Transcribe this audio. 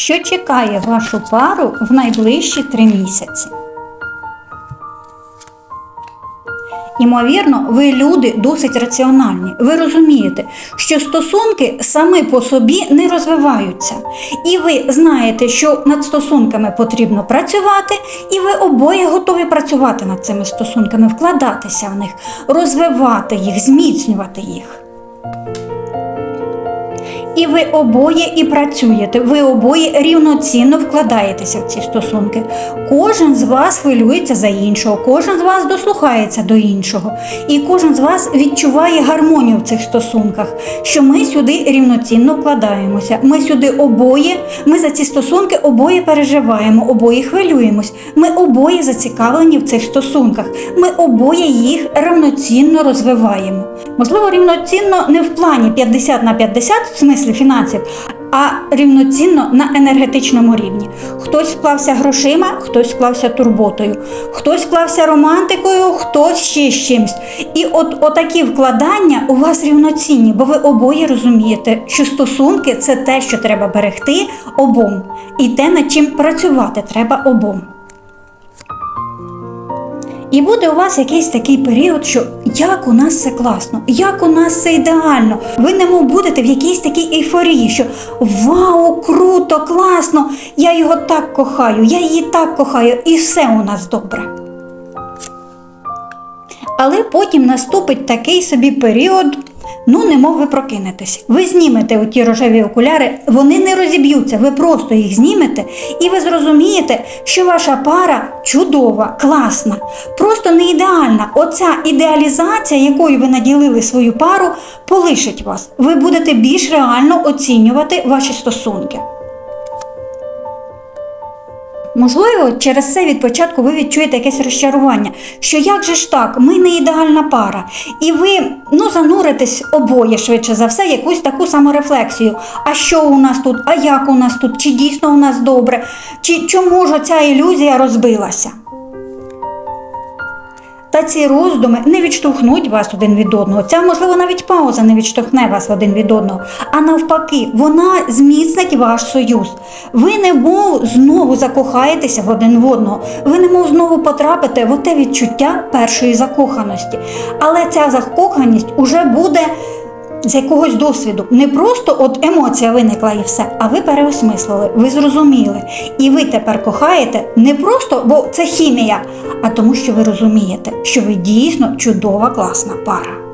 що чекає вашу пару в найближчі три місяці. Імовірно, ви люди досить раціональні. Ви розумієте, що стосунки самі по собі не розвиваються. І ви знаєте, що над стосунками потрібно працювати, і ви обоє готові працювати над цими стосунками, вкладатися в них, розвивати їх, зміцнювати їх. І ви обоє і працюєте, ви обоє рівноцінно вкладаєтеся в ці стосунки. Кожен з вас хвилюється за іншого, кожен з вас дослухається до іншого, і кожен з вас відчуває гармонію в цих стосунках, що ми сюди рівноцінно вкладаємося. Ми сюди обоє, ми за ці стосунки обоє переживаємо, обоє хвилюємось. Ми обоє зацікавлені в цих стосунках. Ми обоє їх рівноцінно розвиваємо. Можливо, рівноцінно не в плані 50 на 50 в смислі фінансів, а рівноцінно на енергетичному рівні. Хтось вклався грошима, хтось вклався турботою, хтось вклався романтикою, хтось ще з чимсь. І от отакі вкладання у вас рівноцінні, бо ви обоє розумієте, що стосунки це те, що треба берегти обом, і те, над чим працювати треба обом. І буде у вас якийсь такий період, що як у нас все класно, як у нас все ідеально. Ви немов будете в якійсь такій ейфорії, що вау, круто, класно! Я його так кохаю, я її так кохаю, і все у нас добре. Але потім наступить такий собі період, ну, немов ви прокинетесь. Ви знімете оті рожеві окуляри, вони не розіб'ються, ви просто їх знімете, і ви зрозумієте, що ваша пара чудова, класна, просто не ідеальна. Оця ідеалізація, якою ви наділили свою пару, полишить вас. Ви будете більш реально оцінювати ваші стосунки. Можливо, через це від початку ви відчуєте якесь розчарування, що як же ж так, ми не ідеальна пара, і ви ну зануритесь обоє швидше за все, якусь таку саморефлексію. А що у нас тут? А як у нас тут? Чи дійсно у нас добре? Чи чому ж ця ілюзія розбилася? Та ці роздуми не відштовхнуть вас один від одного. Ця, можливо, навіть пауза не відштовхне вас один від одного. А навпаки, вона зміцнить ваш союз. Ви немов знову закохаєтеся в один в одного. Ви немов знову потрапите в те відчуття першої закоханості. Але ця закоханість уже буде. З якогось досвіду не просто от емоція виникла і все, а ви переосмислили, ви зрозуміли. І ви тепер кохаєте не просто, бо це хімія, а тому, що ви розумієте, що ви дійсно чудова, класна пара.